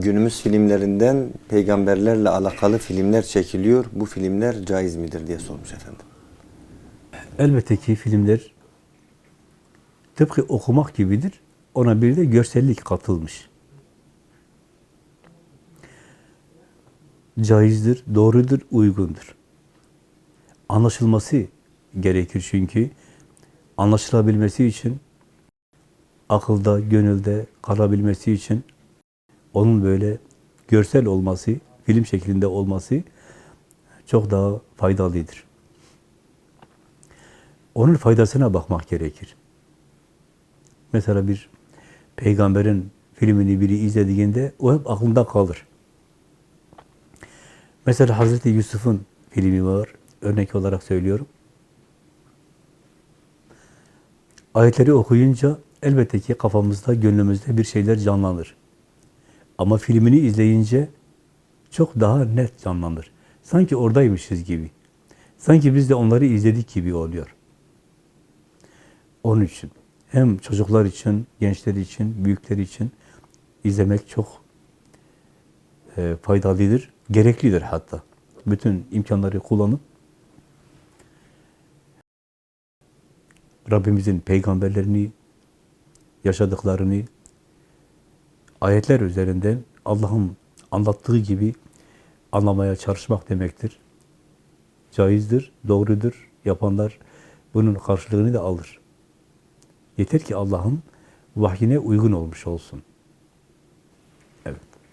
günümüz filmlerinden peygamberlerle alakalı filmler çekiliyor. Bu filmler caiz midir diye sormuş efendim. Elbette ki filmler tıpkı okumak gibidir. Ona bir de görsellik katılmış. Caizdir, doğrudur, uygundur. Anlaşılması gerekir çünkü anlaşılabilmesi için akılda, gönülde kalabilmesi için onun böyle görsel olması, film şeklinde olması çok daha faydalıdır. Onun faydasına bakmak gerekir. Mesela bir peygamberin filmini biri izlediğinde o hep aklında kalır. Mesela Hazreti Yusuf'un filmi var. Örnek olarak söylüyorum. Ayetleri okuyunca elbette ki kafamızda, gönlümüzde bir şeyler canlanır. Ama filmini izleyince çok daha net canlanır. Sanki oradaymışız gibi. Sanki biz de onları izledik gibi oluyor. Onun için hem çocuklar için, gençler için, büyükler için izlemek çok e, faydalıdır, gereklidir hatta. Bütün imkanları kullanıp Rabbimizin peygamberlerini, yaşadıklarını ayetler üzerinden Allah'ın anlattığı gibi anlamaya çalışmak demektir. Caizdir, doğrudur. Yapanlar bunun karşılığını da alır. Yeter ki Allah'ın vahyine uygun olmuş olsun.